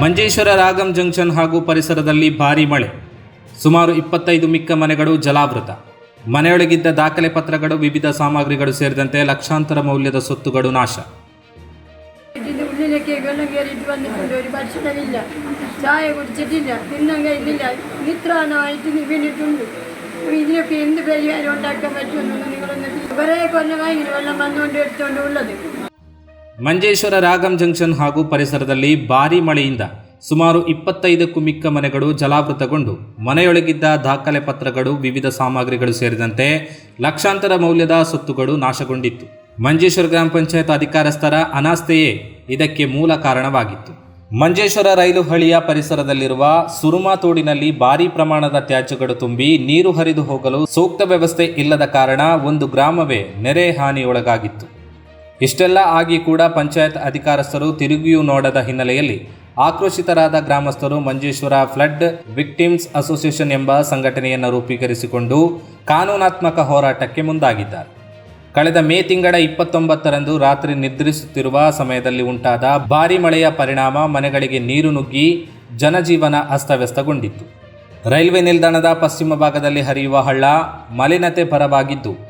Manjeshwar ragam junction ಹಾಗೂ ಪರಿಸರದಲ್ಲಿ ಭಾರಿ ಮಳೆ. ಸುಮಾರು ಇಪ್ಪತ್ತೈದು ಮಿಕ್ಕ ಮನೆಗಳು ಜಲಾವೃತ. ಮನೆಯೊಳಗಿದ್ದ ದಾಖಲೆ ಪತ್ರಗಳು, ವಿವಿಧ ಸಾಮಗ್ರಿಗಳು ಸೇರಿದಂತೆ ಲಕ್ಷಾಂತರ ಮೌಲ್ಯದ ಸೊತ್ತುಗಳು ನಾಶ. ಮಂಜೇಶ್ವರ ರಾಗಂ ಜಂಕ್ಷನ್ ಹಾಗೂ ಪರಿಸರದಲ್ಲಿ ಭಾರೀ ಮಳೆಯಿಂದ ಸುಮಾರು ಇಪ್ಪತ್ತೈದಕ್ಕೂ ಮಿಕ್ಕ ಮನೆಗಳು ಜಲಾವೃತಗೊಂಡು ಮನೆಯೊಳಗಿದ್ದ ದಾಖಲೆ ಪತ್ರಗಳು ವಿವಿಧ ಸಾಮಗ್ರಿಗಳು ಸೇರಿದಂತೆ ಲಕ್ಷಾಂತರ ಮೌಲ್ಯದ ಸೊತ್ತುಗಳು ನಾಶಗೊಂಡಿತ್ತು. ಮಂಜೇಶ್ವರ ಗ್ರಾಮ ಪಂಚಾಯತ್ ಅಧಿಕಾರಸ್ಥರ ಅನಾಸ್ಥೆಯೇ ಇದಕ್ಕೆ ಮೂಲ ಕಾರಣವಾಗಿತ್ತು. ಮಂಜೇಶ್ವರ ರೈಲು ಹಳಿಯ ಪರಿಸರದಲ್ಲಿರುವ ಸುರುಮಾ ತೋಡಿನಲ್ಲಿ ಭಾರೀ ಪ್ರಮಾಣದ ತ್ಯಾಜ್ಯಗಳು ತುಂಬಿ ನೀರು ಹರಿದು ಹೋಗಲು ಸೂಕ್ತ ವ್ಯವಸ್ಥೆ ಇಲ್ಲದ ಕಾರಣ ಒಂದು ಗ್ರಾಮವೇ ನೆರೆ ಹಾನಿಯೊಳಗಾಗಿತ್ತು. ಇಷ್ಟೆಲ್ಲ ಆಗಿ ಕೂಡ ಪಂಚಾಯತ್ ಅಧಿಕಾರಸ್ಥರು ತಿರುಗಿಯೂ ನೋಡದ ಹಿನ್ನೆಲೆಯಲ್ಲಿ ಆಕ್ರೋಶಿತರಾದ ಗ್ರಾಮಸ್ಥರು ಮಂಜೇಶ್ವರ ಫ್ಲಡ್ ವಿಕ್ಟಿಮ್ಸ್ ಅಸೋಸಿಯೇಷನ್ ಎಂಬ ಸಂಘಟನೆಯನ್ನು ರೂಪೀಕರಿಸಿಕೊಂಡು ಕಾನೂನಾತ್ಮಕ ಹೋರಾಟಕ್ಕೆ ಮುಂದಾಗಿದ್ದಾರೆ. ಕಳೆದ ಮೇ ತಿಂಗಳ ಇಪ್ಪತ್ತೊಂಬತ್ತರಂದು ರಾತ್ರಿ ನಿದ್ರಿಸುತ್ತಿರುವ ಸಮಯದಲ್ಲಿ ಉಂಟಾದ ಭಾರಿ ಮಳೆಯ ಪರಿಣಾಮ ಮನೆಗಳಿಗೆ ನೀರು ನುಗ್ಗಿ ಜನಜೀವನ ಅಸ್ತವ್ಯಸ್ತಗೊಂಡಿತ್ತು. ರೈಲ್ವೆ ನಿಲ್ದಾಣದ ಪಶ್ಚಿಮ ಭಾಗದಲ್ಲಿ ಹರಿಯುವ ಹಳ್ಳ ಮಲಿನತೆ ಪರವಾಗಿದ್ದು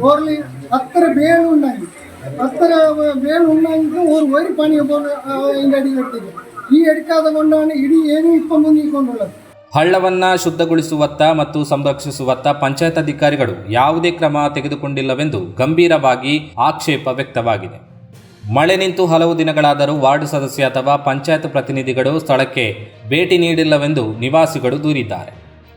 ஓரளி அத்தனை வேல் உண்டாங்க அத்தனை வேல் உண்டாங்க ஒரு ஒரு பணியை ಈ ಎಡಕಾದ ಏನು ಇಪ್ಪೊಂದು ಹಳ್ಳವನ್ನು ಶುದ್ಧಗೊಳಿಸುವತ್ತ ಮತ್ತು ಸಂರಕ್ಷಿಸುವತ್ತ ಪಂಚಾಯತ್ ಅಧಿಕಾರಿಗಳು ಯಾವುದೇ ಕ್ರಮ ತೆಗೆದುಕೊಂಡಿಲ್ಲವೆಂದು ಗಂಭೀರವಾಗಿ ಆಕ್ಷೇಪ ವ್ಯಕ್ತವಾಗಿದೆ. ಮಳೆ ನಿಂತು ಹಲವು ದಿನಗಳಾದರೂ ವಾರ್ಡ್ ಸದಸ್ಯ ಅಥವಾ ಪಂಚಾಯತ್ ಪ್ರತಿನಿಧಿಗಳು ಸ್ಥಳಕ್ಕೆ ಭೇಟಿ ನೀಡಿಲ್ಲವೆಂದು ನಿವಾಸಿಗಳು ದೂರಿದ್ದಾರೆ.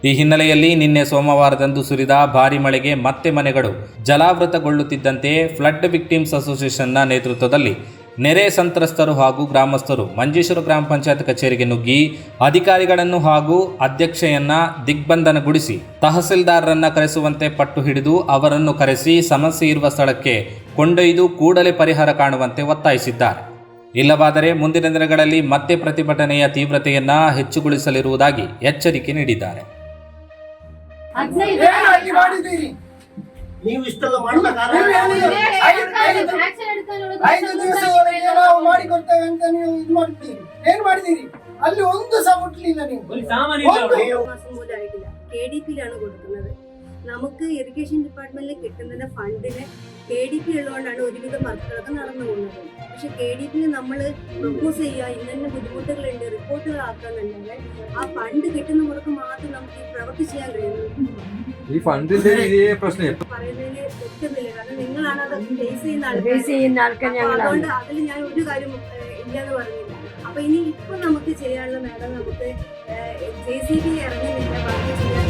ಈ ಹಿನ್ನೆಲೆಯಲ್ಲಿ ನಿನ್ನೆ ಸೋಮವಾರದಂದು ಸುರಿದ ಭಾರಿ ಮಳೆಗೆ ಮತ್ತೆ ಮನೆಗಳು ಜಲಾವೃತಗೊಳ್ಳುತ್ತಿದ್ದಂತೆ ಫ್ಲಡ್ ವಿಕ್ಟಿಮ್ಸ್ ಅಸೋಸಿಯೇಷನ್ನ ನೇತೃತ್ವದಲ್ಲಿ ನೆರೆ ಸಂತ್ರಸ್ತರು ಹಾಗೂ ಗ್ರಾಮಸ್ಥರು ಮಂಜೇಶ್ವರ ಗ್ರಾಮ ಪಂಚಾಯತ್ ಕಚೇರಿಗೆ ನುಗ್ಗಿ ಅಧಿಕಾರಿಗಳನ್ನು ಹಾಗೂ ಅಧ್ಯಕ್ಷೆಯನ್ನ ದಿಗ್ಬಂಧನಗೊಳಿಸಿ ತಹಸೀಲ್ದಾರರನ್ನ ಕರೆಸುವಂತೆ ಪಟ್ಟು ಹಿಡಿದು ಅವರನ್ನು ಕರೆಸಿ ಸಮಸ್ಯೆ ಇರುವ ಸ್ಥಳಕ್ಕೆ ಕೊಂಡೊಯ್ದು ಕೂಡಲೇ ಪರಿಹಾರ ಕಾಣುವಂತೆ ಒತ್ತಾಯಿಸಿದ್ದಾರೆ. ಇಲ್ಲವಾದರೆ ಮುಂದಿನ ದಿನಗಳಲ್ಲಿ ಮತ್ತೆ ಪ್ರತಿಭಟನೆಯ ತೀವ್ರತೆಯನ್ನ ಹೆಚ್ಚುಗೊಳಿಸಲಿರುವುದಾಗಿ ಎಚ್ಚರಿಕೆ ನೀಡಿದ್ದಾರೆ. ಏನು ಅಲ್ಲಿ ಮಾಡಿದ್ದೀರಿ ನೀವು ಇಷ್ಟೆಲ್ಲ ಮಾಡಿದ ಕಾರಣ ಐದು- ಐದು- ಐದು ದಿವಸದೊಳಗೆ ನಾವು ಮಾಡಿಕೊಡ್ತೇವೆ ಅಂತ ನೀವು ಇದು ಮಾಡ್ತೀರಿ ಏನ್ ಮಾಡಿದ್ದೀರಿ ಅಲ್ಲಿ ಒಂದು ಸಹ ಮುಟ್ಲಿಲ್ಲ ನೀವು ಒಂದು. മാസം പോലും ആയിട്ടില്ല കെ ഡി പിയിലാണ് കൊടുക്കുന്നത് നമുക്ക് എഡ്യൂക്കേഷൻ ഡിപ്പാർട്ട്മെന്റിൽ കിട്ടുന്ന ഫണ്ടിന് കെ ഡി പി ഉള്ളതുകൊണ്ടാണ് ഒരുവിധം വർക്കുകളൊക്കെ നടന്നു പോകുന്നത്. പക്ഷെ കെ ഡി പി നമ്മൾ പ്രൊപ്പോസ് ചെയ്യുക ഇന്ന ബുദ്ധിമുട്ടുകളുണ്ട് റിപ്പോർട്ടുകൾ ആക്കാന്നുണ്ടെങ്കിൽ ആ ഫണ്ട് കിട്ടുന്നവർക്ക് മാത്രം നമുക്ക് ഈ പ്രവൃത്തി ചെയ്യാൻ കഴിയുന്നു ഈ ഫണ്ടിന്റെ പ്രശ്നം പറയുന്നതിൽ തെറ്റുന്നില്ല. കാരണം നിങ്ങളാണ് അത് ഫേസ് ചെയ്യുന്ന ആൾക്കാർ ഫേസ് ചെയ്യുന്ന ആൾക്കാർ അതുകൊണ്ട് അതിൽ ഞാൻ ഒരു കാര്യം ഇല്ല ഇല്ലെന്ന് പറഞ്ഞില്ല. അപ്പൊ ഇനി ഇപ്പൊ നമുക്ക് ചെയ്യാനുള്ള മേഡം നമുക്ക് ജെ സി ബി ഇറങ്ങുന്നില്ല ബാക്കി ചെയ്യാൻ